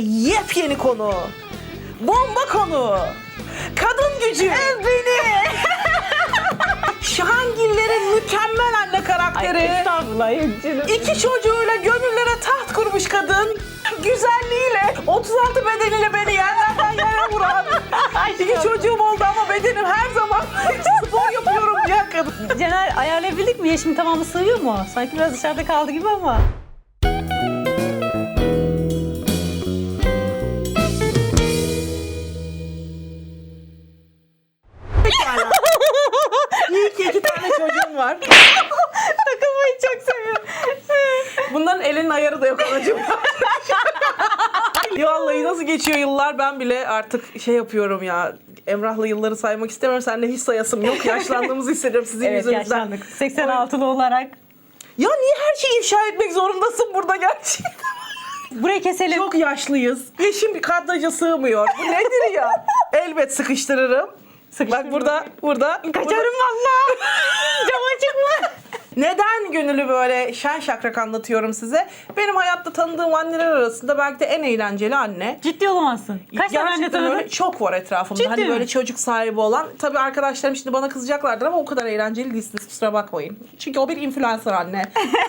Yepyeni konu. Bomba konu. Kadın gücü. Ev beni. Şahangillerin mükemmel anne karakteri. estağfurullah yok canım. İki çocuğuyla gönüllere taht kurmuş kadın. Güzelliğiyle, 36 bedeniyle beni yerlerden yere vuran. İki çocuğum oldu ama bedenim her zaman spor yapıyorum ya kadın. Caner ayarlayabildik mi? Yeşim tamamı sığıyor mu? Sanki biraz dışarıda kaldı gibi ama. Elinin ayarı da yok anacığım. ya vallahi nasıl geçiyor yıllar ben bile artık şey yapıyorum ya. Emrah'la yılları saymak istemiyorum. Seninle hiç sayasım yok. Yaşlandığımızı hissediyorum sizin evet yüzünüzden. yaşlandık. 86'lı olarak. Ya niye her şeyi ifşa etmek zorundasın burada gerçekten? Burayı keselim. Çok yaşlıyız. Yeşim bir kadraja sığmıyor. Bu nedir ya? Elbet sıkıştırırım. Bak burada, burada. Kaçarım valla. Cam açık mı? Neden gönüllü böyle şen şakrak anlatıyorum size? Benim hayatta tanıdığım anneler arasında belki de en eğlenceli anne. Ciddi olamazsın. Kaç tane anne Gerçekten tanıdın? öyle çok var etrafımda. Ciddi hani mi? böyle çocuk sahibi olan. Tabii arkadaşlarım şimdi bana kızacaklardır ama o kadar eğlenceli değilsiniz kusura bakmayın. Çünkü o bir influencer anne.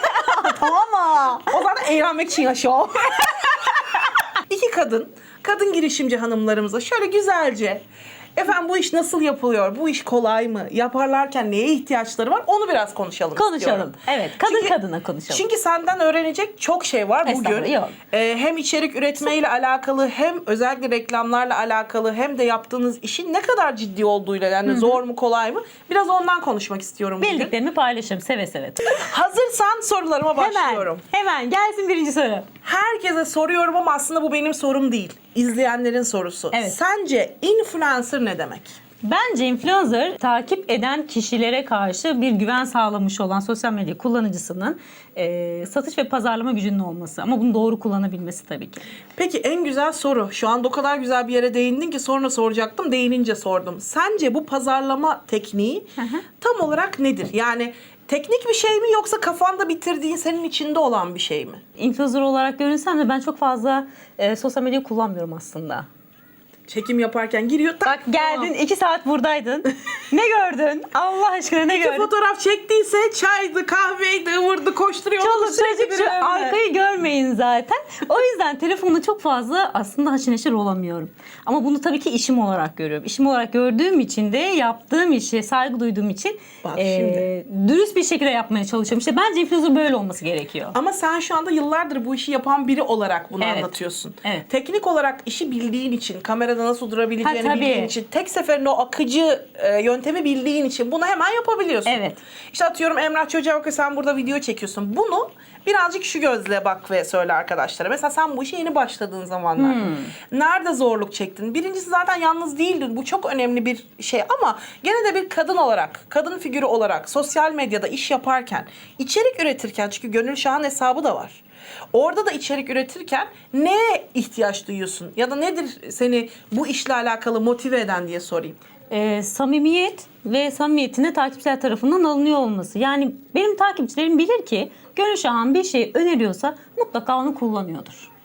Tamam mı? o zaten eğlenmek için yaşıyor. İki kadın, kadın girişimci hanımlarımıza şöyle güzelce Efendim bu iş nasıl yapılıyor? Bu iş kolay mı? Yaparlarken neye ihtiyaçları var? Onu biraz konuşalım Konuşalım. istiyorum. Evet. Kadın Çünkü- kadına konuşalım. Çünkü senden öğrenecek çok şey var bugün. Estağfurullah, yok. Ee, hem içerik üretmeyle alakalı hem özellikle reklamlarla alakalı hem de yaptığınız işin ne kadar ciddi olduğuyla yani zor mu kolay mı? Biraz ondan konuşmak istiyorum bugün. Bildiklerimi paylaşırım seve seve. Hazırsan sorularıma başlıyorum. Hemen. Hemen gelsin birinci soru. Herkese soruyorum ama aslında bu benim sorum değil. İzleyenlerin sorusu. Evet. Sence influencer ne demek? Bence influencer takip eden kişilere karşı bir güven sağlamış olan sosyal medya kullanıcısının e, satış ve pazarlama gücünün olması. Ama bunu doğru kullanabilmesi tabii ki. Peki en güzel soru. Şu anda o kadar güzel bir yere değindin ki sonra soracaktım. Değinince sordum. Sence bu pazarlama tekniği tam olarak nedir? Yani teknik bir şey mi yoksa kafanda bitirdiğin senin içinde olan bir şey mi? Influencer olarak görünsem de ben çok fazla e, sosyal medya kullanmıyorum aslında. Çekim yaparken giriyor. tak, Bak geldin tamam. iki saat buradaydın. ne gördün? Allah aşkına ne İki gördün? fotoğraf çektiyse çaydı, kahveydi, ıvırdı, koşturuyor. Çoluk çocuk şu arkayı görmeyin zaten. O yüzden telefonda çok fazla aslında haşır neşir olamıyorum. Ama bunu tabii ki işim olarak görüyorum. İşim olarak gördüğüm için de yaptığım işe saygı duyduğum için Bak eee, dürüst bir şekilde yapmaya çalışıyorum. İşte bence influencer böyle olması gerekiyor. Ama sen şu anda yıllardır bu işi yapan biri olarak bunu Evet. anlatıyorsun. Evet. Teknik olarak işi bildiğin için, kamerada nasıl durabileceğini Ha, tabii. bildiğin için, tek seferinde o akıcı e, yöntemi bildiğin için bunu hemen yapabiliyorsun. Evet. İşte atıyorum Emrah Çocuğa bak sen burada video çekiyorsun. Bunu birazcık şu gözle bak ve söyle arkadaşlara. Mesela sen bu işe yeni başladığın zamanlar. Hmm. Nerede zorluk çektin? Birincisi zaten yalnız değildin. Bu çok önemli bir şey ama gene de bir kadın olarak, kadın figürü olarak sosyal medyada iş yaparken, içerik üretirken çünkü Gönül Şah'ın hesabı da var. Orada da içerik üretirken neye ihtiyaç duyuyorsun? Ya da nedir seni bu işle alakalı motive eden diye sorayım. Eee, samimiyet ve samimiyetine takipçiler tarafından alınıyor olması. Yani benim takipçilerim bilir ki Gönül Şahan bir şey öneriyorsa mutlaka onu kullanıyordur.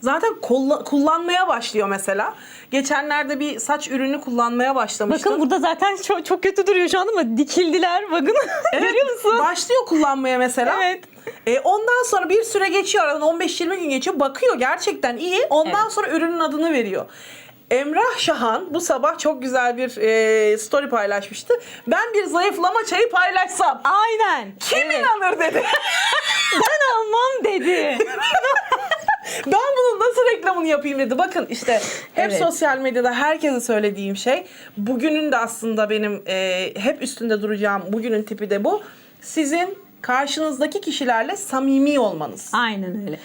Zaten kolla- kullanmaya başlıyor mesela. Geçenlerde bir saç ürünü kullanmaya başlamıştı. Bakın burada zaten çok, çok kötü duruyor şu an ama dikildiler bakın. Görüyor musun? Başlıyor kullanmaya mesela. Evet. E, ondan sonra bir süre geçiyor aradan 15-20 gün geçiyor. Bakıyor gerçekten iyi. Ondan Evet. sonra ürünün adını veriyor. Emrah Şahan bu sabah çok güzel bir e, story paylaşmıştı. Ben bir zayıflama çayı paylaşsam Aynen. kim Evet. inanır dedi. Ben almam dedi. ben bunun nasıl reklamını yapayım dedi. Bakın işte hep Evet. sosyal medyada herkese söylediğim şey. Bugünün de aslında benim e, hep üstünde duracağım bugünün tipi de bu. Sizin karşınızdaki kişilerle samimi olmanız. Aynen öyle.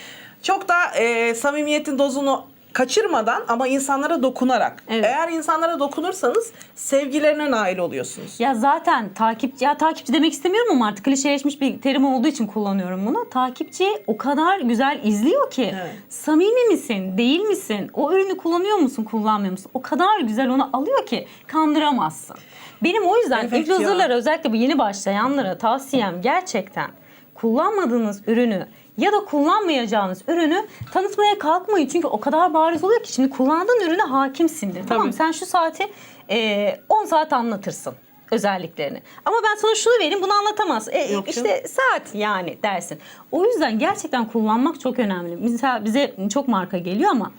Çok da e, samimiyetin dozunu kaçırmadan ama insanlara dokunarak. Evet. Eğer insanlara dokunursanız sevgilerine nail oluyorsunuz. Ya zaten takipçi, ya takipçi demek istemiyorum ama artık klişeleşmiş bir terim olduğu için kullanıyorum bunu. Takipçi o kadar güzel izliyor ki. Evet. Samimi misin, değil misin? O ürünü kullanıyor musun, kullanmıyor musun? O kadar güzel onu alıyor ki kandıramazsın. Benim o yüzden Evet influencerlara özellikle bu yeni başlayanlara tavsiyem gerçekten kullanmadığınız ürünü ya da kullanmayacağınız ürünü tanıtmaya kalkmayın. Çünkü o kadar bariz oluyor ki şimdi kullandığın ürüne hakimsindir. Tamam? Tabii. Sen şu saati e, 10 saat anlatırsın özelliklerini. Ama ben sana şunu vereyim bunu anlatamaz. E, Yok işte saat yani dersin. O yüzden gerçekten kullanmak çok önemli. Mesela bize çok marka geliyor ama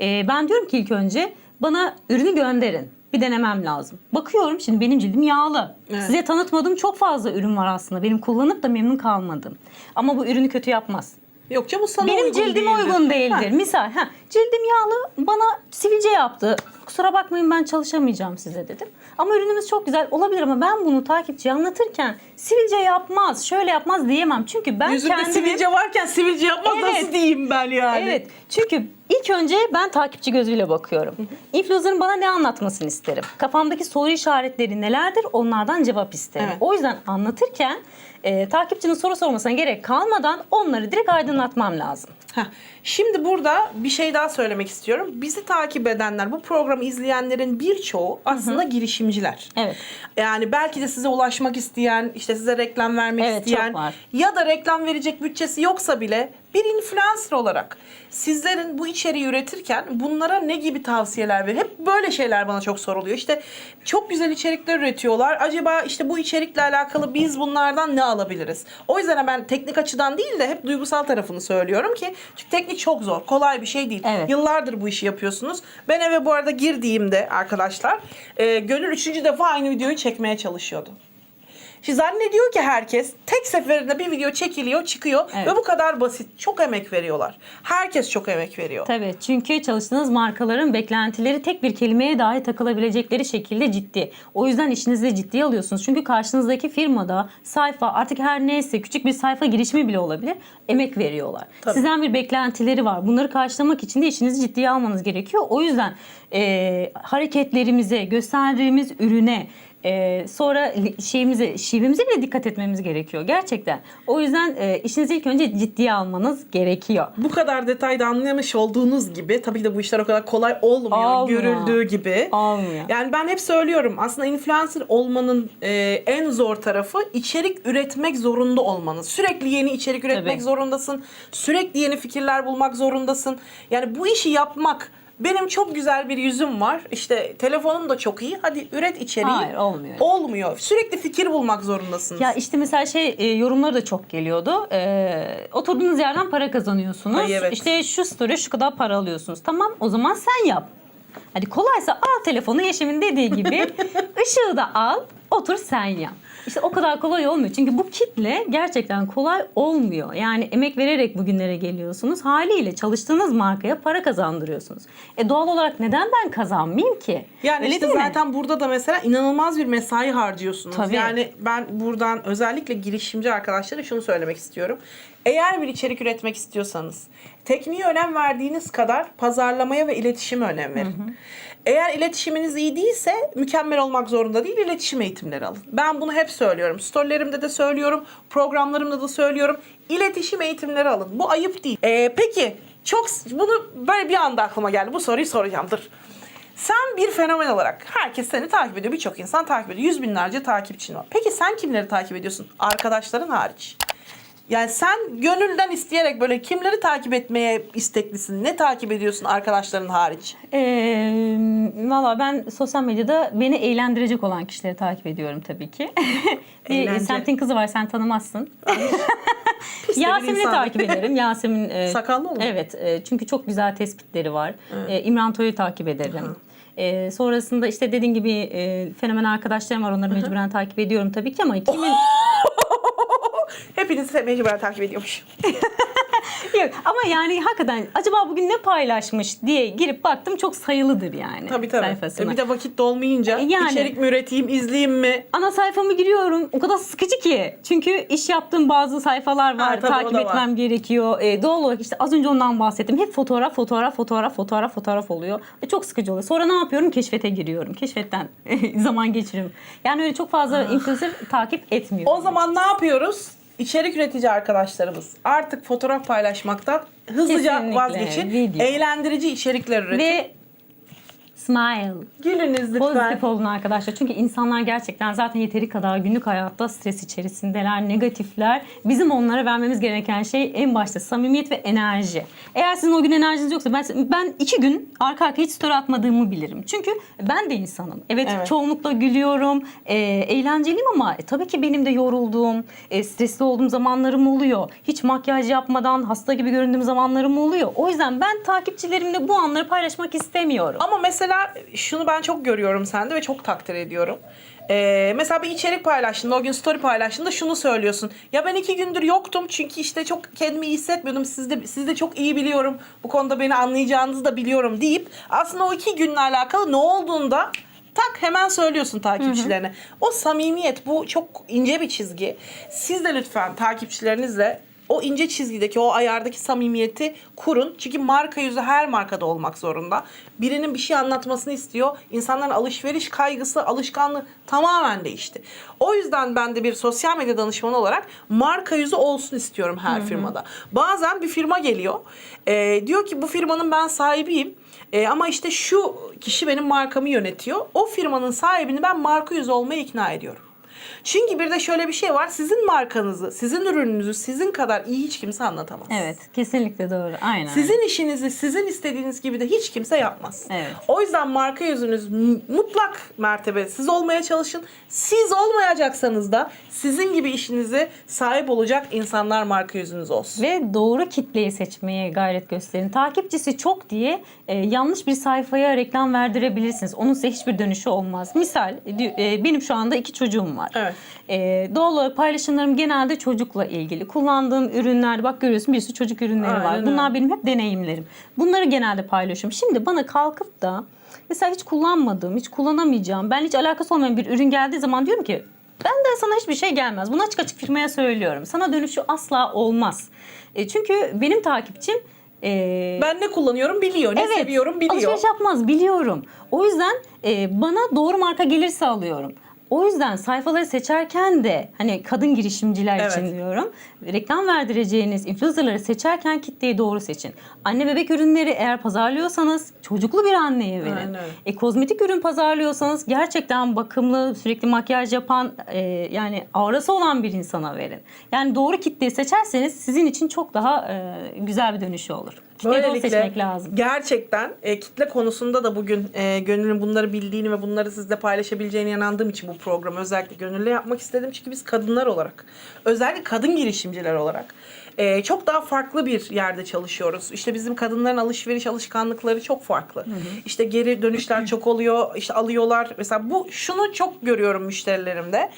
e, ben diyorum ki ilk önce bana ürünü gönderin. Bir denemem lazım. Bakıyorum şimdi benim cildim yağlı. Evet. Size tanıtmadığım çok fazla ürün var aslında. Benim kullanıp da memnun kalmadım. Ama bu ürünü kötü yapmaz. Yok canım bu sana Benim uygun cildim değildir. uygun değildir. Ha. Misal ha, cildim yağlı bana sivilce yaptı. Kusura bakmayın ben çalışamayacağım size dedim. Ama ürünümüz çok güzel olabilir ama ben bunu takipçiye anlatırken sivilce yapmaz, şöyle yapmaz diyemem. Çünkü ben Yüzünde kendimi... sivilce varken sivilce yapmaz Evet. nasıl diyeyim ben yani? Evet. Çünkü ilk önce ben takipçi gözüyle bakıyorum. Influencer'ın bana ne anlatmasını isterim? Kafamdaki soru işaretleri nelerdir? Onlardan cevap isterim. Evet. O yüzden anlatırken e, takipçinin soru sormasına gerek kalmadan onları direkt aydınlatmam lazım. Heh, Şimdi burada bir şey daha söylemek istiyorum. Bizi takip edenler, bu programı izleyenlerin birçoğu aslında girişimciler. Evet. Yani belki de size ulaşmak isteyen, işte size reklam vermek Evet, isteyen ya da reklam verecek bütçesi yoksa bile bir influencer olarak sizlerin bu içeriği üretirken bunlara ne gibi tavsiyeler verir? Hep böyle şeyler bana çok soruluyor. İşte çok güzel içerikler üretiyorlar. Acaba işte bu içerikle alakalı biz bunlardan ne alabiliriz? O yüzden ben teknik açıdan değil de hep duygusal tarafını söylüyorum ki çünkü teknik çok zor. Kolay bir şey değil. Evet. Yıllardır bu işi yapıyorsunuz. Ben eve bu arada girdiğimde arkadaşlar e, Gönül üçüncü defa aynı videoyu çekmeye çalışıyordu. Şimdi zannediyor ki herkes tek seferinde bir video çekiliyor, çıkıyor Evet. ve bu kadar basit. Çok emek veriyorlar. Herkes çok emek veriyor. Tabii çünkü çalıştığınız markaların beklentileri tek bir kelimeye dahi takılabilecekleri şekilde ciddi. O yüzden işinizi ciddiye alıyorsunuz. Çünkü karşınızdaki firmada sayfa artık her neyse küçük bir sayfa girişimi bile olabilir. Emek veriyorlar. Tabii. Sizden bir beklentileri var. Bunları karşılamak için de işinizi ciddiye almanız gerekiyor. O yüzden e, hareketlerimize, gösterdiğimiz ürüne, ee, sonra şeyimize, şivemize bile dikkat etmemiz gerekiyor gerçekten. O yüzden e, işinizi ilk önce ciddiye almanız gerekiyor. Bu kadar detayda anlamış olduğunuz gibi tabii ki de bu işler o kadar kolay olmuyor, Olmuyor. görüldüğü gibi. Olmuyor. Yani ben hep söylüyorum aslında influencer olmanın e, en zor tarafı içerik üretmek zorunda olmanız. Sürekli yeni içerik üretmek Tabii. zorundasın. Sürekli yeni fikirler bulmak zorundasın. Yani bu işi yapmak benim çok güzel bir yüzüm var. İşte telefonum da çok iyi. Hadi üret içeriği. Hayır, olmuyor. Olmuyor. Sürekli fikir bulmak zorundasınız. Ya işte mesela şey e, yorumları da çok geliyordu. E, oturduğunuz yerden para kazanıyorsunuz. Ay, evet. İşte şu story şu kadar para alıyorsunuz. Tamam o zaman sen yap. Hadi kolaysa al telefonu Yeşim'in dediği gibi ışığı da al otur sen yap. İşte o kadar kolay olmuyor. Çünkü bu kitle gerçekten kolay olmuyor. Yani emek vererek bugünlere geliyorsunuz. Haliyle çalıştığınız markaya para kazandırıyorsunuz. E doğal olarak neden ben kazanmayayım ki? Yani Öyle işte değil mi? zaten burada da mesela inanılmaz bir mesai harcıyorsunuz. Tabii. Yani ben buradan özellikle girişimci arkadaşlara şunu söylemek istiyorum. Eğer bir içerik üretmek istiyorsanız tekniğe önem verdiğiniz kadar pazarlamaya ve iletişime önem verin. Eğer iletişiminiz iyi değilse mükemmel olmak zorunda değil iletişim eğitimleri alın. Ben bunu hep söylüyorum. Storylerimde de söylüyorum, programlarımda da söylüyorum. İletişim eğitimleri alın. Bu ayıp değil. Ee, peki çok bunu böyle bir anda aklıma geldi. Bu soruyu soracağım. Dur. Sen bir fenomen olarak herkes seni takip ediyor. Birçok insan takip ediyor. Yüz binlerce takipçin var. Peki sen kimleri takip ediyorsun? Arkadaşların hariç. Yani sen gönülden isteyerek böyle kimleri takip etmeye isteklisin? Ne takip ediyorsun arkadaşların hariç? Ee, Valla ben sosyal medyada beni eğlendirecek olan kişileri takip ediyorum tabii ki. bir Eğlence. semtin kızı var sen tanımazsın. Pis de bir Yasemin'i insan. takip ederim. Yasemin e, Sakallı mı? Evet. e, çünkü çok güzel tespitleri var. E, İmran Toy'u takip ederim. E, sonrasında işte dediğin gibi e, fenomen arkadaşlarım var. Onları mecburen takip ediyorum tabii ki ama kimin Hepinizi mecburen takip ediyormuş. yok ama yani hakikaten acaba bugün ne paylaşmış diye girip baktım çok sayılıdır yani Tabii tabii. sayfasına. E bir de vakit dolmayınca Yani. içerik mi üreteyim, izleyeyim mi? ana sayfamı giriyorum. O kadar sıkıcı ki. Çünkü iş yaptığım bazı sayfalar var. Ha, tabii, takip etmem gerekiyor. Ee, doğal olarak işte az önce ondan bahsettim. Hep fotoğraf, fotoğraf, fotoğraf, fotoğraf, fotoğraf oluyor. Ve çok sıkıcı oluyor. Sonra ne yapıyorum? Keşfete giriyorum. Keşfetten zaman geçiriyorum. Yani öyle çok fazla influencer takip etmiyor. O zaman ne yapıyoruz? İçerik üretici arkadaşlarımız artık fotoğraf paylaşmaktan hızlıca Kesinlikle, vazgeçin. video. Eğlendirici içerikler üretin. Ve Smile. Gülünüz lütfen. Pozitif olun arkadaşlar. Çünkü insanlar gerçekten zaten yeteri kadar günlük hayatta stres içerisindeler, negatifler. Bizim onlara vermemiz gereken şey en başta samimiyet ve enerji. Eğer sizin o gün enerjiniz yoksa ben, ben iki gün arka arkaya hiç story atmadığımı bilirim. Çünkü ben de insanım. Evet, Evet. çoğunlukla gülüyorum, e, eğlenceliyim ama e, tabii ki benim de yorulduğum, e, stresli olduğum zamanlarım oluyor. Hiç makyaj yapmadan hasta gibi göründüğüm zamanlarım oluyor. O yüzden ben takipçilerimle bu anları paylaşmak istemiyorum. Ama mesela şunu ben çok görüyorum sende ve çok takdir ediyorum. Ee, mesela bir içerik paylaştığında, o gün story paylaştığında şunu söylüyorsun. Ya ben iki gündür yoktum çünkü işte çok kendimi iyi hissetmiyordum. Siz de, siz de çok iyi biliyorum. Bu konuda beni anlayacağınızı da biliyorum deyip aslında o iki günle alakalı ne olduğunda tak hemen söylüyorsun takipçilerine. O samimiyet bu çok ince bir çizgi. Siz de lütfen takipçilerinizle o ince çizgideki o ayardaki samimiyeti kurun. Çünkü marka yüzü her markada olmak zorunda. Birinin bir şey anlatmasını istiyor. İnsanların alışveriş kaygısı, alışkanlığı tamamen değişti. O yüzden ben de bir sosyal medya danışmanı olarak marka yüzü olsun istiyorum her firmada. Bazen bir firma geliyor. e, diyor ki bu firmanın ben sahibiyim. E, ama işte şu kişi benim markamı yönetiyor. O firmanın sahibini ben marka yüzü olmaya ikna ediyorum. Çünkü bir de şöyle bir şey var. Sizin markanızı, sizin ürününüzü sizin kadar iyi hiç kimse anlatamaz. Evet, kesinlikle doğru. Aynen. Sizin işinizi sizin istediğiniz gibi de hiç kimse yapmaz. Evet. O yüzden marka yüzünüz mutlak mertebe siz olmaya çalışın. Siz olmayacaksanız da sizin gibi işinize sahip olacak insanlar marka yüzünüz olsun. Ve doğru kitleyi seçmeye gayret gösterin. Takipçisi çok diye e, yanlış bir sayfaya reklam verdirebilirsiniz. Onun size hiçbir dönüşü olmaz. Misal e, e, benim şu anda iki çocuğum var. Evet. E, doğal olarak paylaşımlarım genelde çocukla ilgili. Kullandığım ürünler bak görüyorsun bir sürü çocuk ürünleri var. Aynen Bunlar öyle. benim hep deneyimlerim. Bunları genelde paylaşıyorum. Şimdi bana kalkıp da mesela hiç kullanmadığım, hiç kullanamayacağım, ben hiç alakası olmayan bir ürün geldiği zaman diyorum ki benden sana hiçbir şey gelmez. Bunu açık açık firmaya söylüyorum. Sana dönüşü asla olmaz. E, çünkü benim takipçim e, Ben ne kullanıyorum biliyor, ne seviyorum biliyor. Alışveriş yapmaz biliyorum. O yüzden e, bana doğru marka gelirse alıyorum. O yüzden sayfaları seçerken de hani kadın girişimciler Evet. için diyorum. Reklam verdireceğiniz influencerları seçerken kitleyi doğru seçin. Anne bebek ürünleri eğer pazarlıyorsanız çocuklu bir anneye verin. Aynen. E, kozmetik ürün pazarlıyorsanız gerçekten bakımlı, sürekli makyaj yapan e, yani aurası olan bir insana verin. Yani doğru kitleyi seçerseniz sizin için çok daha e, güzel bir dönüşü olur. Kitleyi doğru seçmek lazım. Gerçekten e, kitle konusunda da bugün e, Gönül'ün bunları bildiğini ve bunları sizle paylaşabileceğine inandığım için bu programı özellikle Gönül'le yapmak istedim. Çünkü biz kadınlar olarak, özellikle kadın girişimciler olarak e, çok daha farklı bir yerde çalışıyoruz. İşte bizim kadınların alışveriş alışkanlıkları çok farklı. İşte geri dönüşler çok oluyor. İşte alıyorlar. Mesela bu şunu çok görüyorum müşterilerimde.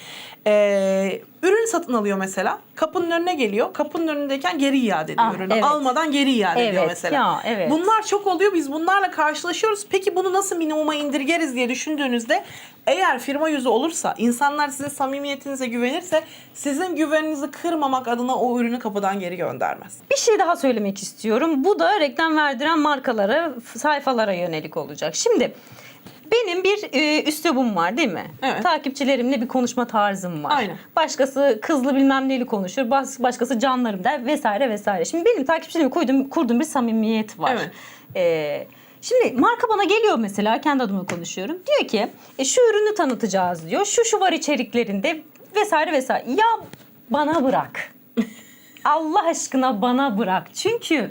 E, ürün satın alıyor mesela. Kapının önüne geliyor. Kapının önündeyken geri iade ediyor Ah, ürünü. evet. Almadan geri iade ediyor Evet, mesela. ya, evet. Bunlar çok oluyor. Biz bunlarla karşılaşıyoruz. Peki bunu nasıl minimuma indirgeriz diye düşündüğünüzde eğer firma yüzü olursa, insanlar sizin samimiyetinize güvenirse sizin güveninizi kırmamak adına o ürünü kapıdan geri göndermez. Bir şey daha söylemek istiyorum. Bu da reklam verdiren markalara, sayfalara yönelik olacak. Şimdi benim bir e, üslubum var değil mi? Evet. Takipçilerimle bir konuşma tarzım var. Aynen. Başkası kızlı bilmem neyli konuşur, bas- başkası canlarım der vesaire vesaire. Şimdi benim takipçilerimle kurduğum, kurduğum bir samimiyet var. Evet. E, şimdi marka bana geliyor mesela, kendi adıma konuşuyorum. Diyor ki e, şu ürünü tanıtacağız diyor. Şu şu var içeriklerinde vesaire vesaire. Ya bana bırak. Allah aşkına bana bırak. Çünkü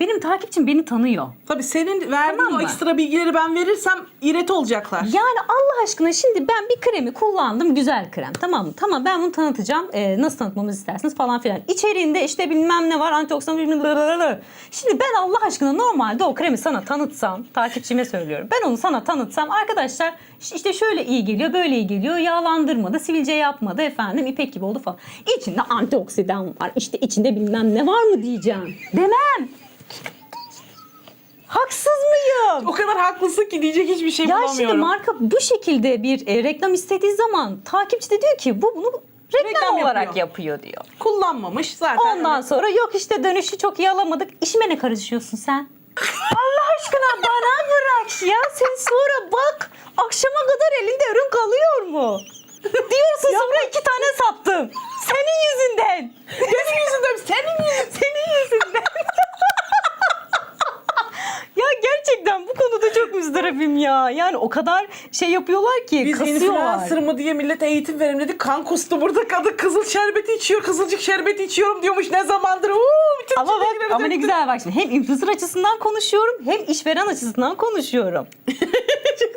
benim takipçim beni tanıyor. Tabii senin verdiğin Tamam o mı? ekstra bilgileri ben verirsem iret olacaklar. Yani Allah aşkına şimdi ben bir kremi kullandım. Güzel krem. Tamam mı? Tamam ben bunu tanıtacağım. Ee, nasıl tanıtmamızı istersiniz falan filan. İçeriğinde işte bilmem ne var. Antioksidan bilmem blablabla. Şimdi ben Allah aşkına normalde o kremi sana tanıtsam. Takipçime söylüyorum. Ben onu sana tanıtsam. Arkadaşlar işte şöyle iyi geliyor. Böyle iyi geliyor. Yağlandırmadı. Sivilce yapmadı. Efendim ipek gibi oldu falan. İçinde antioksidan var. İşte içinde bilmem ne var mı diyeceğim. Demem. Haksız mıyım? O kadar haklısın ki diyecek hiçbir şey Ya şimdi bulamıyorum. marka bu şekilde bir e, reklam istediği zaman takipçi de diyor ki bu bunu reklam, Reklam olarak yapıyor. yapıyor diyor. Kullanmamış zaten. Ondan sonra yok işte dönüşü çok iyi alamadık. İşime ne karışıyorsun sen? Allah aşkına bana bırak ya. Sen sonra bak akşama kadar elinde ürün kalıyor mu? Diyorsun sonra iki tane sattım. Senin yüzünden. Senin yüzünden, senin yüzünden. Senin yüzünden. ya gerçekten bu konuda çok müzdarip Rabbim ya. Yani o kadar şey yapıyorlar ki Biz kasıyorlar. influencer mı diye millete eğitim verelim dedik. Kan kustu burada kadın kızıl şerbeti içiyor. Kızılcık şerbeti içiyorum diyormuş ne zamandır. Uuu, bütün Ama bak ama ne güzel bak şimdi hem influencer açısından konuşuyorum hem işveren açısından konuşuyorum.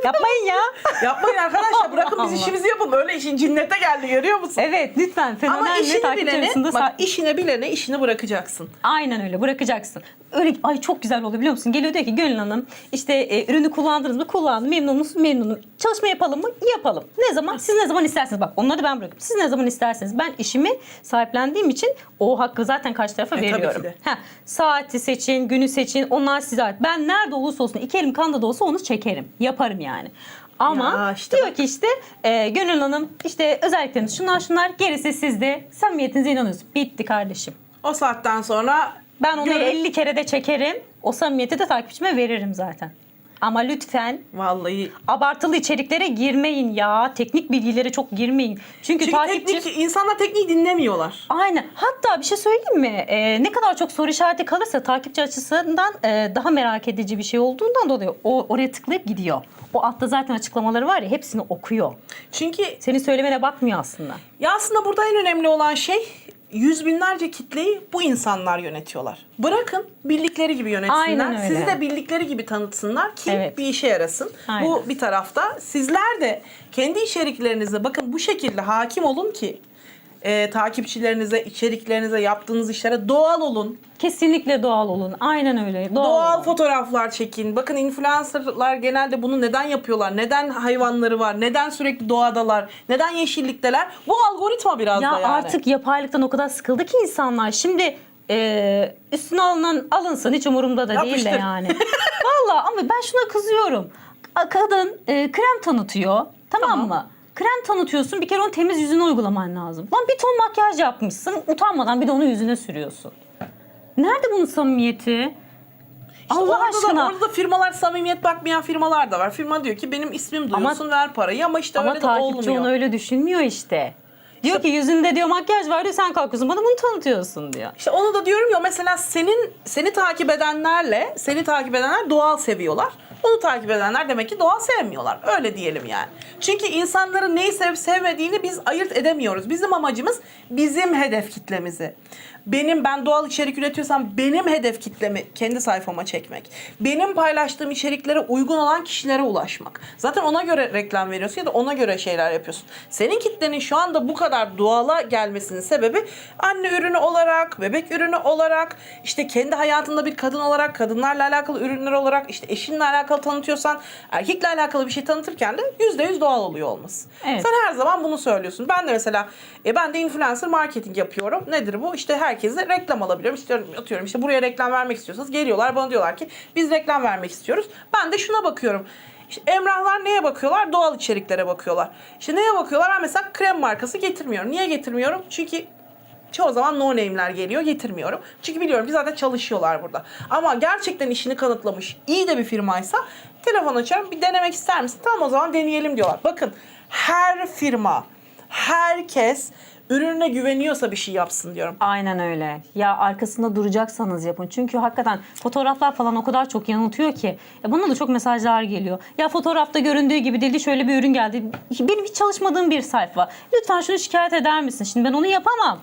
Yapmayın ya. Yapmayın arkadaşlar bırakın biz Allah. işimizi yapalım. Öyle işin cinnete geldi görüyor musun? Evet lütfen Ama fenomenle işini takip bilene, arasında bak sa- işine bilene işini bırakacaksın. Aynen öyle bırakacaksın. Öyle ay çok güzel oldu biliyor musun? Geliyor diyor ki Gönül Hanım işte e, ürünü kullandınız mı? Kullandım. Memnun musunuz? Memnunum. Çalışma yapalım mı? Yapalım. Ne zaman? Siz ne zaman isterseniz. Bak onları da ben bırakıyorum. Siz ne zaman isterseniz. Ben işimi sahiplendiğim için o hakkı zaten karşı tarafa E, tabii veriyorum. ki de. Ha, saati seçin, günü seçin. Onlar size ait. Ben nerede olursa olsun iki elim kanda da olsa onu çekerim. Yaparım yani. Ama Ya işte diyor bak. ki işte e, Gönül Hanım işte özellikleriniz şunlar şunlar gerisi sizde. Samimiyetinize inanıyoruz. Bitti kardeşim. O saatten sonra Ben onu görün- 50 kere de çekerim. O samimiyeti de takipçime veririm zaten. Ama lütfen Vallahi abartılı içeriklere girmeyin ya. Teknik bilgilere çok girmeyin. Çünkü, Çünkü takipçi... teknik, insanlar tekniği dinlemiyorlar. Aynen. Hatta bir şey söyleyeyim mi? Ee, ne kadar çok soru işareti kalırsa takipçi açısından e, daha merak edici bir şey olduğundan dolayı o oraya tıklayıp gidiyor. O altta zaten açıklamaları var ya hepsini okuyor. Çünkü Senin söylemene bakmıyor aslında. ya aslında burada en önemli olan şey yüz binlerce kitleyi bu insanlar yönetiyorlar. Bırakın bildikleri gibi yönetsinler. Sizi de bildikleri gibi tanıtsınlar ki Evet. bir işe yarasın. Aynen. Bu bir tarafta. Sizler de kendi içeriklerinize bakın bu şekilde hakim olun ki e, takipçilerinize, içeriklerinize, yaptığınız işlere doğal olun. Kesinlikle doğal olun. Aynen öyle. Doğal, Doğal olun. fotoğraflar çekin. Bakın influencerlar genelde bunu neden yapıyorlar? Neden hayvanları var? Neden sürekli doğadalar? Neden yeşillikteler? Bu algoritma biraz Ya da yani. artık yapaylıktan o kadar sıkıldı ki insanlar. Şimdi e, üstüne alınan alınsın hiç umurumda da değil de Yapıştır. yani. Valla ama ben şuna kızıyorum. Kadın e, krem tanıtıyor tamam, Tamam. mı? Krem tanıtıyorsun bir kere onu temiz yüzüne uygulaman lazım. Lan bir ton makyaj yapmışsın utanmadan bir de onu yüzüne sürüyorsun. Nerede bunun samimiyeti? İşte Allah orada aşkına. Da, orada da firmalar samimiyet bakmayan firmalar da var. Firma diyor ki benim ismim duyulsun ver parayı ama işte Ama öyle de takipçi olmuyor. onu öyle düşünmüyor işte. Diyor ki yüzünde diyor makyaj var diyor sen kalkıyorsun bana bunu tanıtıyorsun diyor. İşte onu da diyorum ya mesela senin seni takip edenlerle seni takip edenler doğal seviyorlar. Onu takip edenler demek ki doğal sevmiyorlar. Öyle diyelim yani. Çünkü insanların neyi sevip sevmediğini biz ayırt edemiyoruz. Bizim amacımız bizim hedef kitlemizi. Benim ben doğal içerik üretiyorsam benim hedef kitlemi kendi sayfama çekmek. Benim paylaştığım içeriklere uygun olan kişilere ulaşmak. Zaten ona göre reklam veriyorsun ya da ona göre şeyler yapıyorsun. Senin kitlenin şu anda bu kadar doğala gelmesinin sebebi anne ürünü olarak, bebek ürünü olarak, işte kendi hayatında bir kadın olarak, kadınlarla alakalı ürünler olarak, işte eşinle alakalı tanıtıyorsan, erkekle alakalı bir şey tanıtırken de %100 doğal oluyor olması. Evet. Sen her zaman bunu söylüyorsun. Ben de mesela e, ben de influencer marketing yapıyorum. Nedir bu? İşte herkese reklam alabiliyorum. İstiyorum, atıyorum işte buraya reklam vermek istiyorsanız geliyorlar bana diyorlar ki biz reklam vermek istiyoruz. Ben de şuna bakıyorum. İşte Emrahlar neye bakıyorlar? Doğal içeriklere bakıyorlar. İşte neye bakıyorlar? Ben mesela krem markası getirmiyorum. Niye getirmiyorum? Çünkü çoğu zaman no name'ler geliyor getirmiyorum. Çünkü biliyorum ki zaten çalışıyorlar burada. Ama gerçekten işini kanıtlamış iyi de bir firmaysa telefon açarım bir denemek ister misin? Tamam o zaman deneyelim diyorlar. Bakın her firma, herkes ürününe güveniyorsa bir şey yapsın diyorum. Aynen öyle. Ya arkasında duracaksanız yapın. Çünkü hakikaten fotoğraflar falan o kadar çok yanıltıyor ki. Ya bana da çok mesajlar geliyor. Ya fotoğrafta göründüğü gibi değil şöyle bir ürün geldi. Benim hiç çalışmadığım bir sayfa. Lütfen şunu şikayet eder misin? Şimdi ben onu yapamam.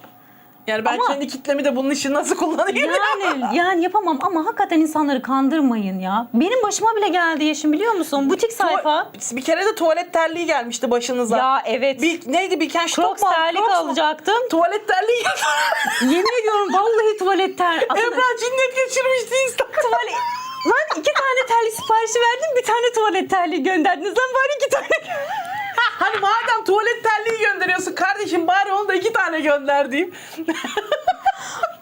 Yani ben Ama- kendi kitlemi de bunun için nasıl kullanayım? Yani yani yapamam ama hakikaten insanları kandırmayın ya. Benim başıma bile geldi Yeşim biliyor musun? Butik sayfa. Bir kere de tuvalet terliği gelmişti başınıza. Ya evet. Bir, neydi Birken Crocs terlik alacaktım. Tuvalet terliği Yemin ediyorum vallahi tuvalet ter. Aslında- Emrah cinnet geçirmişti Instagram. tuvalet... Lan iki tane terlik siparişi verdim bir tane tuvalet terliği gönderdiniz. Lan bari iki tane. Hani madem tuvalet terliği gönderiyorsun kardeşim bari onu da iki tane gönder diyeyim.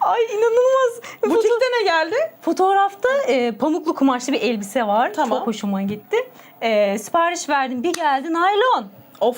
Ay inanılmaz. Foto- Butikte ne geldi? Fotoğrafta e, pamuklu kumaşlı bir elbise var. Tamam. Çok hoşuma gitti. E, sipariş verdim bir geldi naylon. Of.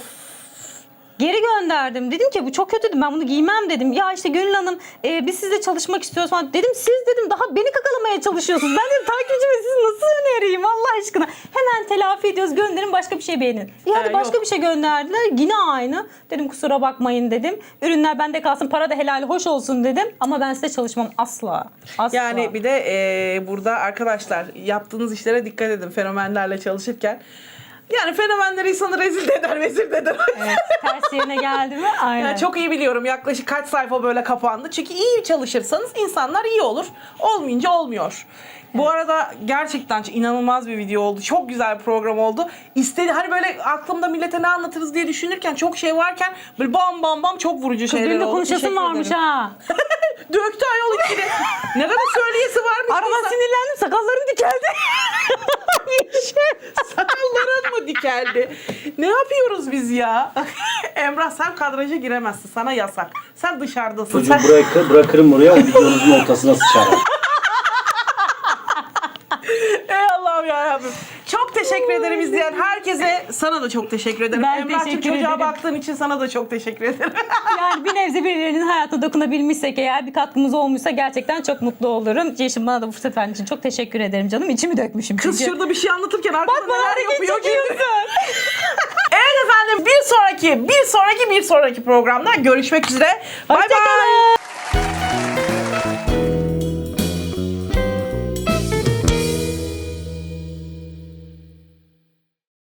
Geri gönderdim. Dedim ki bu çok kötü dedim. Ben bunu giymem dedim. Ya işte Gönül Hanım e, biz sizle çalışmak istiyoruz falan. Dedim siz dedim daha beni kakalamaya çalışıyorsunuz. Ben dedim takipçime sizi nasıl önereyim Allah aşkına. Hemen telafi ediyoruz gönderin başka bir şey beğenin. İyi hadi Ee, başka yok. bir şey gönderdiler. Yine aynı. Dedim kusura bakmayın dedim. Ürünler bende kalsın para da helal hoş olsun dedim. Ama ben size çalışmam asla. Asla. Yani bir de e, burada arkadaşlar yaptığınız işlere dikkat edin fenomenlerle çalışırken. Yani fenomenler insanı rezil de eder, vezir de eder. Evet, ters yerine geldi mi? Aynen. Yani çok iyi biliyorum yaklaşık kaç sayfa böyle kapandı. Çünkü iyi çalışırsanız insanlar iyi olur. Olmayınca olmuyor. Bu arada gerçekten inanılmaz bir video oldu. Çok güzel bir program oldu. İstedi hani böyle aklımda millete ne anlatırız diye düşünürken çok şey varken böyle bam bam bam çok vurucu Kız şeyler benim de oldu. konuşasın Teşekkür varmış ederim. ha. Döktü ayol içine. ne kadar söyleyesi varmış. Arada insan. sinirlendim sakallarım dikeldi. Yeşil. Sakalların mı dikeldi? Ne yapıyoruz biz ya? Emrah sen kadraja giremezsin. Sana yasak. Sen dışarıdasın. Çocuğu Sen... bırak, bırakırım oraya o videonuzun ortasına sıçarım. Yarabbim. Çok teşekkür ederim izleyen herkese. Sana da çok teşekkür ederim. Ben Emrah'cığım teşekkür çocuğa ederim. baktığın için sana da çok teşekkür ederim. Yani bir nebze birilerinin hayatına dokunabilmişsek eğer bir katkımız olmuşsa gerçekten çok mutlu olurum. Yeşim bana da bu fırsat verdiğin için çok teşekkür ederim canım. İçimi dökmüşüm Kız şurada bir şey anlatırken arkada Bak bana neler hareket yapıyor çekiyorsun. Evet efendim bir sonraki bir sonraki bir sonraki programda görüşmek üzere. Bay bay. Hoşçakalın.